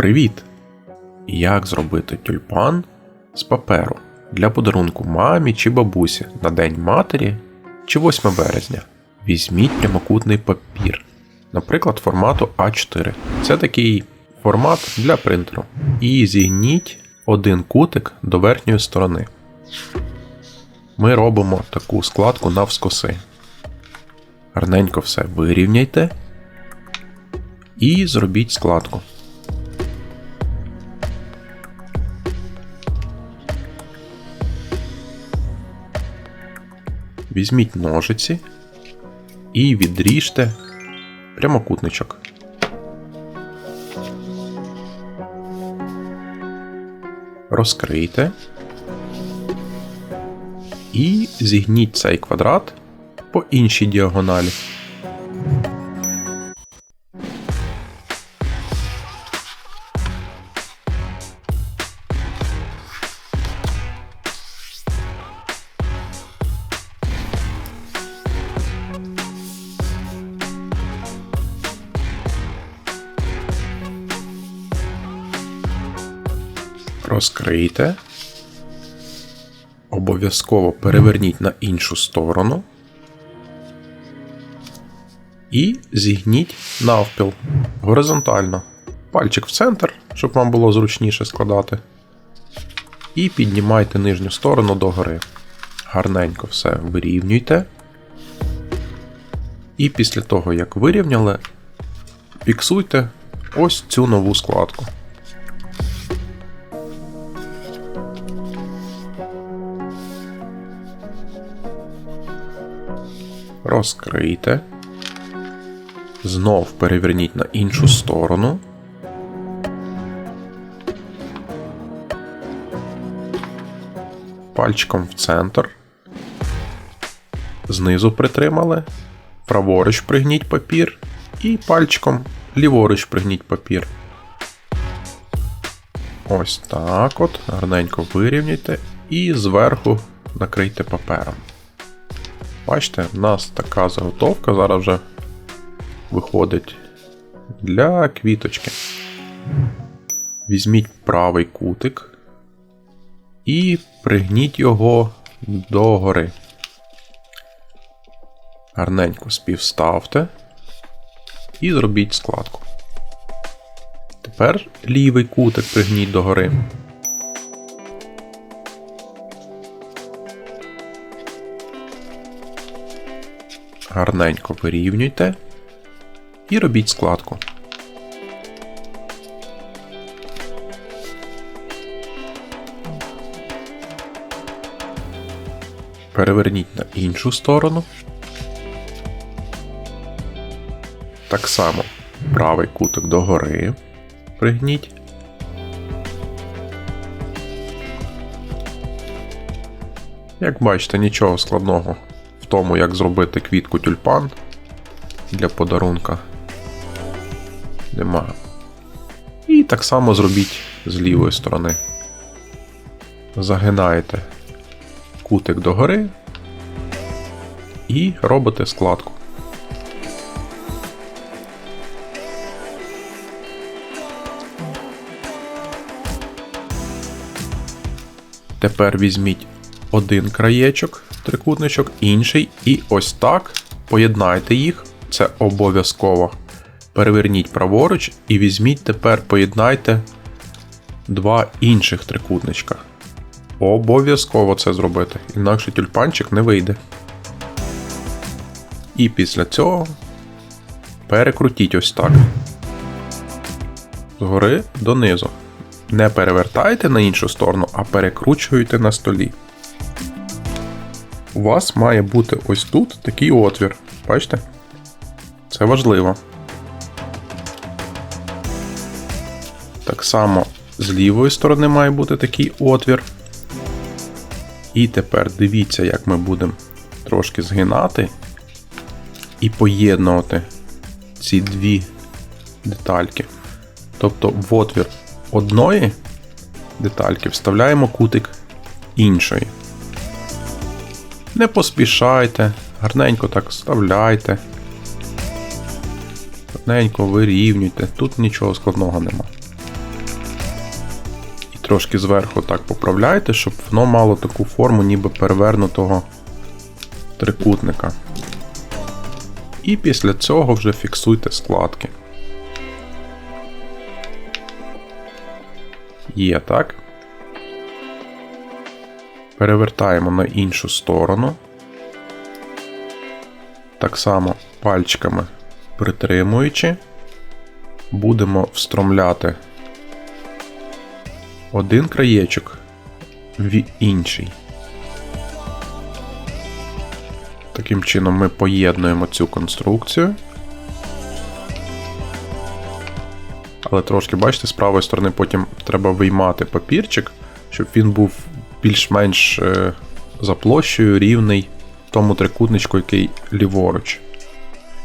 Привіт! Як зробити тюльпан з паперу для подарунку мамі чи бабусі на День матері чи 8 березня? Візьміть прямокутний папір, наприклад, формату А4. Це такий формат для принтеру. І зігніть один кутик до верхньої сторони. Ми робимо таку складку навскоси. Гарненько все вирівняйте і зробіть складку. Візьміть ножиці і відріжте прямокутничок. Розкрийте і зігніть цей квадрат по іншій діагоналі. Розкрийте. Обов'язково переверніть на іншу сторону. І зігніть навпіл горизонтально. Пальчик в центр, щоб вам було зручніше складати. І піднімайте нижню сторону догори. Гарненько все вирівнюйте. І після того, як вирівняли, фіксуйте ось цю нову складку. Розкрийте. Знов переверніть на іншу сторону. Пальчиком в центр. Знизу притримали. Праворуч пригніть папір. І пальчиком ліворуч пригніть папір. Ось так от. Гарненько вирівняйте. І зверху накрийте папером. Бачите, в нас така заготовка зараз вже виходить для квіточки. Візьміть правий кутик і пригніть його догори. Гарненько співставте і зробіть складку. Тепер лівий кутик пригніть догори. Гарненько вирівнюйте і робіть складку. Переверніть на іншу сторону. Так само правий кутик догори пригніть. Як бачите, нічого складного тому, як зробити квітку тюльпан для подарунка нема. І так само зробіть з лівої сторони. Загинаєте кутик догори і робите складку. Тепер візьміть один краєчок, трикутничок, інший, і ось так поєднайте їх. Це обов'язково. Переверніть праворуч і візьміть тепер поєднайте два інших трикутничка. Обов'язково це зробити, інакше тюльпанчик не вийде. І після цього перекрутіть ось так. Згори донизу. Не перевертайте на іншу сторону, а перекручуйте на столі. У вас має бути ось тут такий отвір. Бачите? Це важливо. Так само з лівої сторони має бути такий отвір. І тепер дивіться, як ми будемо трошки згинати і поєднувати ці дві детальки. Тобто в отвір одної детальки вставляємо кутик іншої. Не поспішайте, гарненько так вставляйте. Гарненько вирівнюйте, тут нічого складного нема. І трошки зверху так поправляйте, щоб воно мало таку форму, ніби перевернутого трикутника. І після цього вже фіксуйте складки. Є так. Перевертаємо на іншу сторону. Так само пальчиками притримуючи, будемо встромляти один краєчок в інший. Таким чином ми поєднуємо цю конструкцію. Але трошки, бачите, з правої сторони потім треба виймати папірчик, щоб він був більш-менш е, за площею рівний тому трикутничку, який ліворуч.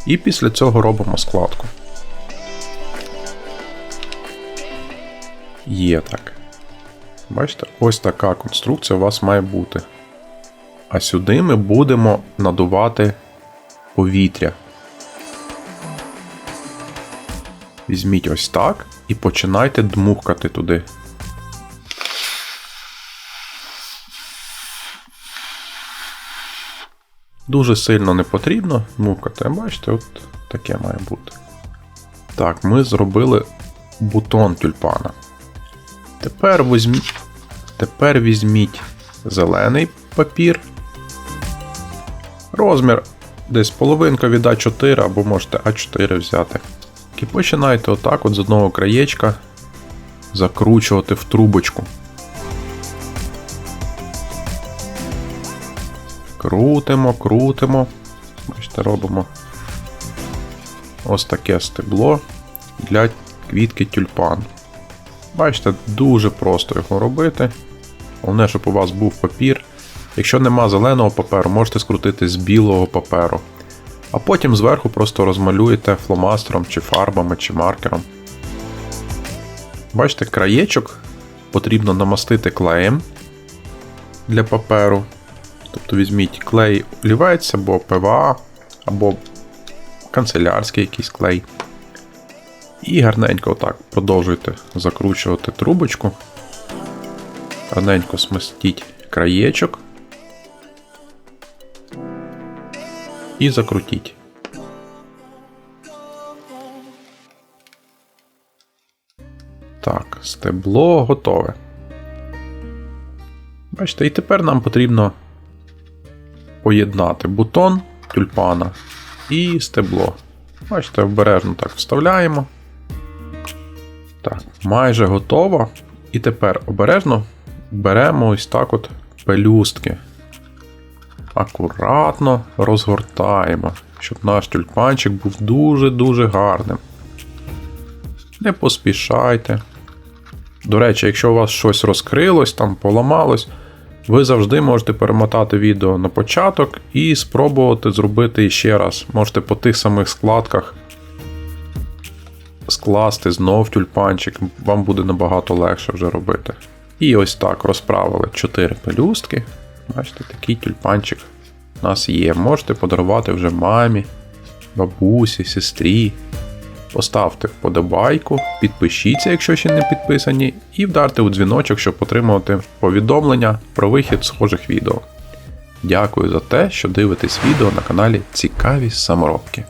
І після цього робимо складку. Є так. Бачите, ось така конструкція у вас має бути. А сюди ми будемо надувати повітря. Візьміть ось так і починайте дмухкати туди. Дуже сильно не потрібно дмухкати, бачите, от таке має бути. Так, ми зробили бутон тюльпана. Тепер візьміть, тепер візьміть зелений папір. Розмір десь половинка від А4 або можете А4 взяти. І починайте отак от з одного краєчка закручувати в трубочку. Крутимо, крутимо. Бачите, робимо ось таке стебло для квітки тюльпан. Бачите, дуже просто його робити. Головне, щоб у вас був папір. Якщо нема зеленого паперу, можете скрутити з білого паперу. А потім зверху просто розмалюєте фломастером, чи фарбами, чи маркером. Бачите, краєчок потрібно намастити клеєм для паперу. Тобто візьміть клей олівець або ПВА, або канцелярський якийсь клей. І гарненько отак продовжуйте закручувати трубочку. Гарненько смастіть краєчок. І закрутіть. Так, стебло готове. Бачите, і тепер нам потрібно поєднати бутон тюльпана і стебло. Бачите, обережно так вставляємо. Так, майже готово. І тепер обережно беремо ось так от пелюстки. Акуратно розгортаємо, щоб наш тюльпанчик був дуже-дуже гарним. Не поспішайте. До речі, якщо у вас щось розкрилось, там поламалось, ви завжди можете перемотати відео на початок і спробувати зробити ще раз. Можете по тих самих складках скласти знов тюльпанчик, вам буде набагато легше вже робити. І ось так розправили 4 пелюстки. Бачите, такий тюльпанчик у нас є. Можете подарувати вже мамі, бабусі, сестрі. Поставте вподобайку, підпишіться, якщо ще не підписані, і вдарте у дзвіночок, щоб отримувати повідомлення про вихід схожих відео. Дякую за те, що дивитесь відео на каналі Цікаві саморобки.